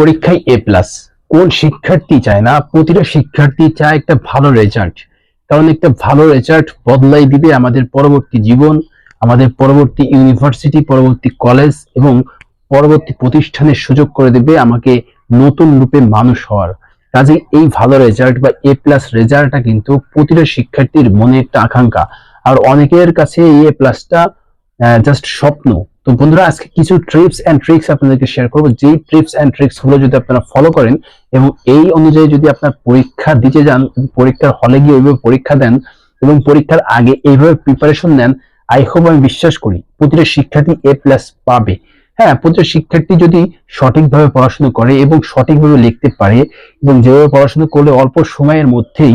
পরীক্ষায় এ প্লাস কোন শিক্ষার্থী চায় না? প্রতিটা শিক্ষার্থী চায় একটা ভালো রেজাল্ট কারণ একটা ভালো রেজাল্ট বদলাই দিবে আমাদের পরবর্তী জীবন, আমাদের পরবর্তী ইউনিভার্সিটি পরবর্তী কলেজ এবং পরবর্তী প্রতিষ্ঠানের সুযোগ করে দেবে আমাকে নতুন রূপে মানুষ হওয়ার। কাজে এই ভালো রেজাল্ট বা এ প্লাস রেজাল্টটা কিন্তু প্রতিটা শিক্ষার্থীর মনে একটা আকাঙ্ক্ষা। আর অনেকের কাছে এই এ প্লাসটা জাস্ট স্বপ্ন। তো বন্ধুরা, আজকে কিছু ট্রিপস এন্ড ট্রিক্স আপনাদেরকে শেয়ার করব। যেই ট্রিপস এন্ড ট্রিক্সগুলো যদি আপনারা ফলো করেন এবং এই অনুযায়ী যদি আপনার পরীক্ষা দিতে যান পরীক্ষার হলে গিয়ে ওইভাবে পরীক্ষা দেন, এবং পরীক্ষার আগে এইভাবে প্রিপারেশন নেন আই হোপ আমি বিশ্বাস করি প্রতিটা শিক্ষার্থী এ প্লাস পাবে। হ্যাঁ প্রতিটা শিক্ষার্থী যদি সঠিকভাবে পড়াশোনা করে এবং সঠিকভাবে লিখতে পারে, এবং যেভাবে পড়াশোনা করলে অল্প সময়ের মধ্যেই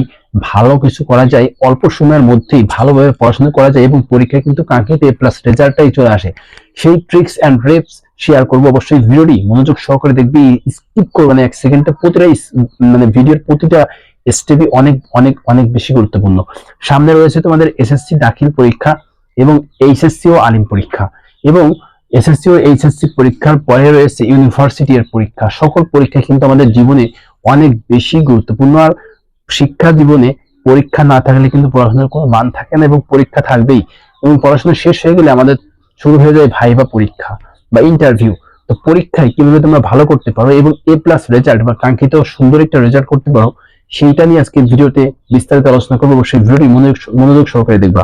ভালো কিছু করা যায়, অল্প সময়ের মধ্যেই ভালোভাবে পড়াশোনা করা যায় এবং পরীক্ষায় কিন্তু কাঙ্ক্ষিত এ প্লাস রেজাল্টটাই চলে আসে। সেই ট্রিক্স অ্যান্ড রেপস শেয়ার করব অবশ্যই ভিডিওটি। মনোযোগ সহকারে দেখবি স্কিপ করবে না, এক সেকেন্ডে প্রতিটা মানে ভিডিওর প্রতিটা স্টেপই অনেক অনেক অনেক বেশি গুরুত্বপূর্ণ। সামনে রয়েছে তোমাদের এসএসসি দাখিল পরীক্ষা এবং এইচএসসি ও আলিম পরীক্ষা এবং এসএসসি ও এইচএসসি পরীক্ষার পরে রয়েছে ইউনিভার্সিটি এর পরীক্ষা। সকল পরীক্ষা কিন্তু আমাদের জীবনে অনেক বেশি গুরুত্বপূর্ণ। আর শিক্ষা জীবনে পরীক্ষা না থাকলে কিন্তু পড়াশোনার কোনো মান থাকে না এবং পরীক্ষা থাকবেই। এবং পড়াশোনা শেষ হয়ে গেলে আমাদের শুরু হয়ে যায় ভাইবা পরীক্ষা বা ইন্টারভিউ তো পরীক্ষায় কীভাবে তোমরা ভালো করতে পারো এবং এ প্লাস রেজাল্ট বা কাঙ্ক্ষিত সুন্দর একটা রেজাল্ট করতে পারো, সেইটা নিয়ে আজকে ভিডিওতে বিস্তারিত আলোচনা করব। অবশ্যই ভিডিওটি মনোযোগ সহকারে দেখবা।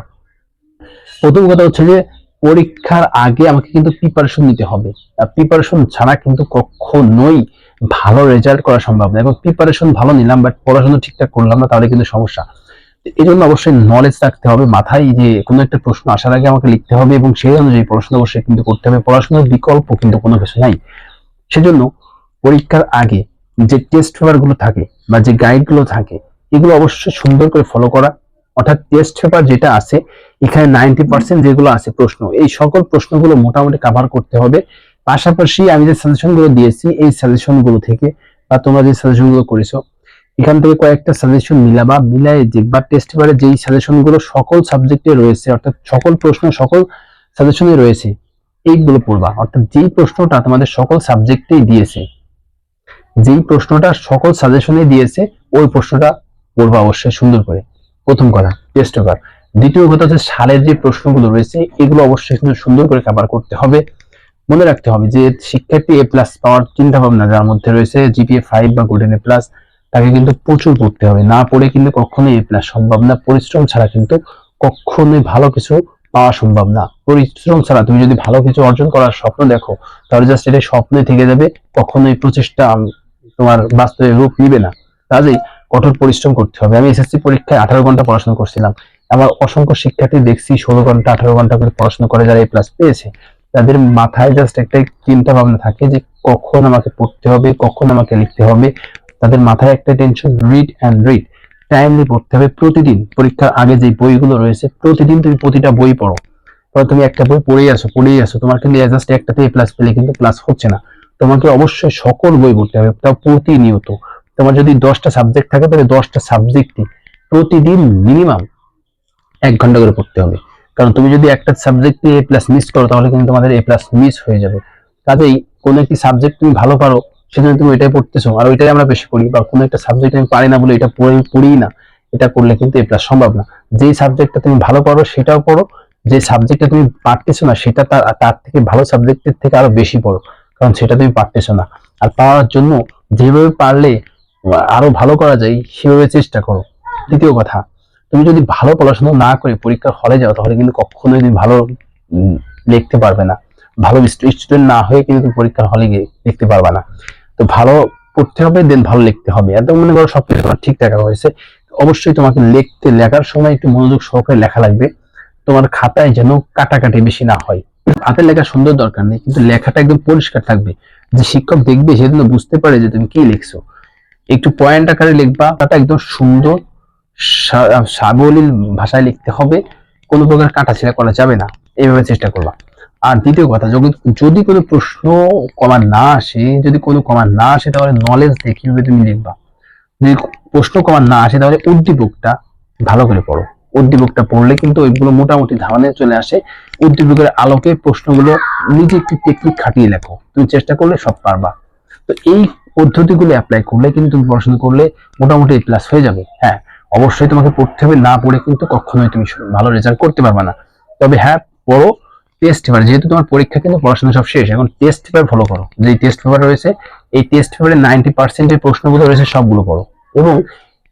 প্রথম কথা হচ্ছে যে, পরীক্ষার আগে আমাকে কিন্তু প্রিপারেশন নিতে হবে। আর প্রিপারেশন ছাড়া কিন্তু কখনোই ভালো রেজাল্ট করা সম্ভব না। এবং প্রিপারেশন ভালো নিলাম বাট পড়াশোনা ঠিকঠাক করলাম না, তাহলে কিন্তু সমস্যা। এই জন্য অবশ্যই নলেজ রাখতে হবে, মাথায় যে কোনো একটা প্রশ্ন আসার আগে আমাকে লিখতে হবে এবং সেই অনুযায়ী পড়াশোনা অবশ্যই কিন্তু করতে হবে। পড়াশোনার বিকল্প কিন্তু কোনো কিছু নাই। সেজন্য পরীক্ষার আগে যে টেস্ট পেপারগুলো থাকে বা যে গাইডগুলো থাকে, এগুলো অবশ্যই সুন্দর করে ফলো করা। অর্থাৎ টেস্ট পেপার যেটা আছে, এখানে নাইনটি পার্সেন্ট যেগুলো আছে প্রশ্ন, এই সকল প্রশ্নগুলো মোটামুটি কাভার করতে হবে। পাশাপাশি আমি যে সাজেশনগুলো দিয়েছি, এই সাজেশনগুলো থেকে বা তোমরা যে সাজেশনগুলো করেছ, এখান থেকে কয়েকটা সাজেশন মিলাবা মিলাই দেখবা টেস্ট পেপারে যেই সাজেশনগুলো সকল সাবজেক্টে রয়েছে, অর্থাৎ সকল প্রশ্ন, সকল সাজেশনে রয়েছে, এইগুলো পড়বা। অর্থাৎ যেই প্রশ্নটা তোমাদের সকল সাবজেক্টেই দিয়েছে, যেই প্রশ্নটা সকল সাজেশনে দিয়েছে, ওই প্রশ্নটা পড়বা অবশ্যই সুন্দর করে। প্রথম কথা টেস্ট পেপার দ্বিতীয় কথা হচ্ছে সালের যে প্রশ্নগুলো রয়েছে, এগুলো অবশ্যই সুন্দর করে কভার করতে হবে। মনে রাখতে হবে যে শিক্ষার্থী এ প্লাস পাওয়ার চিন্তা ভাবনা যার মধ্যে রয়েছে জিপিএ ফাইভ বা গোল্ডেন এ প্লাস তাকে কিন্তু প্রচুর পড়তে হবে। না পড়ে কিন্তু কখনোই এ প্লাস সম্ভব না। পরিশ্রম ছাড়া কিন্তু কখনোই ভালো কিছু পাওয়া সম্ভব না। পরিশ্রম ছাড়া তুমি যদি ভালো কিছু অর্জন করার স্বপ্ন দেখো, তাহলে জাস্ট এটা স্বপ্নে থেকে যাবে। কখনোই প্রচেষ্টা তোমার বাস্তবে রূপ নিবে না। কাজেই কঠোর পরিশ্রম করতে হবে। আমি এসএসসি পরীক্ষায় আঠারো ঘণ্টা পড়াশোনা করছিলাম। আমার অসংখ্য শিক্ষার্থী দেখছি ষোলো ঘণ্টা, আঠারো ঘণ্টা করে পড়াশোনা করে যারা এ প্লাস পেয়েছে। তাদের মাথায় জাস্ট একটা চিন্তা ভাবনা থাকে যে কখন আমাকে পড়তে হবে, কখন আমাকে লিখতে হবে। তাদের মাথায় একটা tension read and read timely পড়তে হবে প্রতিদিন। পরীক্ষার আগে যে বইগুলো রয়েছে, প্রতিদিন তুমি প্রতিটা বই পড়ো। তবে তুমি একটা বই পড়েই আসো পড়েই আসো। তোমার কিন্তু জাস্ট একটাতে এ প্লাস পেলে কিন্তু প্লাস হচ্ছে না। তোমাকে অবশ্যই সকল বই পড়তে হবে, তাও প্রতিনিয়ত। তোমার যদি দশটা সাবজেক্ট থাকে, তাহলে দশটা সাবজেক্টই প্রতিদিন মিনিমাম এক ঘণ্টা করে পড়তে হবে। কারণ তুমি যদি একটা সাবজেক্টে এ প্লাস মিস করো, তাহলে কিন্তু তোমাদের এ প্লাস মিস হয়ে যাবে। কাজেই কোনো একটি সাবজেক্ট তুমি ভালো পারো, সেজন্য তুমি এটাই পড়তেছো। আর ওইটাই আমরা বেশি পড়ি, বা কোনো একটা সাবজেক্ট আমি পারি না বলে এটা পড়ে পড়ি না। এটা করলে কিন্তু এ প্লাস সম্ভব না। যেই সাবজেক্টটা তুমি ভালো পারো, সেটাও পড়ো। যে সাবজেক্টটা তুমি পারতেছো না, সেটা তার তার থেকে ভালো সাবজেক্টের থেকে আরও বেশি পড়ো। কারণ সেটা তুমি পারতেছো না। আর পাওয়ার জন্য যেভাবে পারলে, আরও ভালো করা যায়, সেভাবে চেষ্টা করো। দ্বিতীয় কথা তুমি যদি ভালো পড়াশোনা না করে পরীক্ষার হলে যাও, তাহলে কিন্তু কখনোই তুমি ভালো লিখতে পারবে না। ভালো স্টুডেন্ট না হয়ে কিন্তু তুমি পরীক্ষার হলে গিয়ে লিখতে পারবে না। তো ভালো পড়তে হবে দেন ভালো লিখতে হবে। একদম মনে করো সবকিছু তোমার ঠিকঠাক হয়েছে। অবশ্যই তোমাকে লিখতে, লেখার সময় একটু মনোযোগ সহকারে লেখা লাগবে। তোমার খাতায় যেন কাটাকাটি বেশি না হয়। হাতের লেখা সুন্দর দরকার নেই, কিন্তু লেখাটা একদম পরিষ্কার থাকবে। যে শিক্ষক দেখবে সেজন্য বুঝতে পারে যে তুমি কি লিখছো। একটু পয়েন্ট আকারে লিখবা তাটা একদম সুন্দর সাবলীল ভাষায় লিখতে হবে, কোনো প্রকার কাটাছেড়া করা যাবে না। এইভাবে চেষ্টা করবা। আর দ্বিতীয় কথা, যদি কোনো প্রশ্ন কমার না আসে, যদি কোনো কমার না আসে, তাহলে নলেজ দিয়ে কীভাবে তুমি লিখবা। যদি প্রশ্ন কমার না আসে, তাহলে উদ্দীপকটা ভালো করে পড়ো। উদ্দীপকটা পড়লে কিন্তু ওইগুলো মোটামুটি ধারণে চলে আসে। উদ্দীপকের আলোকে প্রশ্নগুলো নিজে একটু টেকনিক খাটিয়ে লেখো। তুমি চেষ্টা করলে সব পারবা। তো এই পদ্ধতিগুলো অ্যাপ্লাই করলে, কিন্তু তুমি পড়াশোনা করলে মোটামুটি প্লাস হয়ে যাবে। হ্যাঁ অবশ্যই তোমাকে পড়তে হবে, না পড়ে কিন্তু কখনোই তুমি ভালো রেজাল্ট করতে পারবে না। তবে হ্যাঁ পড়ো টেস্ট পেপার যেহেতু তোমার পরীক্ষা কিন্তু পড়াশোনা সব শেষ, এখন টেস্ট পেপার ফলো করো। যে টেস্ট পেপার রয়েছে, এই টেস্ট পেপারে নাইনটি পার্সেন্টের প্রশ্নগুলো রয়েছে সবগুলো পড়ো। এবং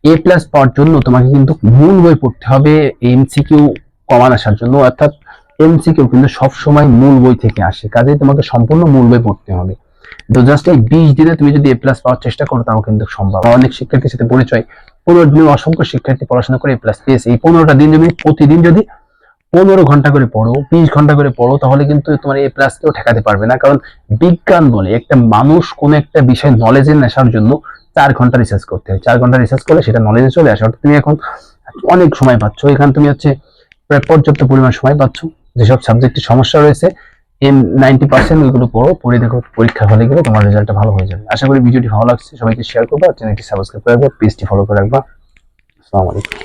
এ প্লাস পাওয়ার জন্য তোমাকে কিন্তু মূল বই পড়তে হবে এমসিকিউ কমান আসার জন্য, অর্থাৎ এমসিকিউ কিন্তু সব সময় মূল বই থেকে আসে, কাজেই তোমাকে সম্পূর্ণ মূল বই পড়তে হবে। তো জাস্ট এই বিশ দিনে তুমি যদি এ প্লাস পাওয়ার চেষ্টা করো, তাও কিন্তু সম্ভব। অনেক শিক্ষার্থীর সাথে পরিচয় পনেরো দিনে অসংখ্য শিক্ষার্থী পড়াশোনা করে প্লাস পেয়েছে এই পনেরোটা দিন তুমি প্রতিদিন যদি পনেরো ঘণ্টা করে পড়ো, বিশ ঘণ্টা করে পড়ো, তাহলে কিন্তু তোমার এ প্লাস কেউ ঠেকাতে পারবে না। কারণ বিজ্ঞান বলে একটা মানুষ কোন একটা বিষয় নলেজের নেশার জন্য চার ঘণ্টা রিসার্চ করতে হয়। চার ঘণ্টা রিসার্চ করলে সেটা নলেজে চলে আসে। অর্থাৎ তুমি এখন অনেক সময় পাচ্ছ। এখানে তুমি হচ্ছে, প্রায় পর্যাপ্ত পরিমাণ সময় পাচ্ছ। যেসব সাবজেক্টে সমস্যা রয়েছে এম নাইনটি পার্সেন্ট ওইগুলো পড়ো, পড়ে দেখো পরীক্ষা হলে গেলে তোমার রেজাল্টটা ভালো হয়ে যাবে। আশা করি ভিডিওটি ভালো লাগছে। সবাইকে শেয়ার করবা চ্যানেলটি সাবস্ক্রাইব করে রাখবা পেজটি ফলো করে রাখবা। আসসালামু আলাইকুম।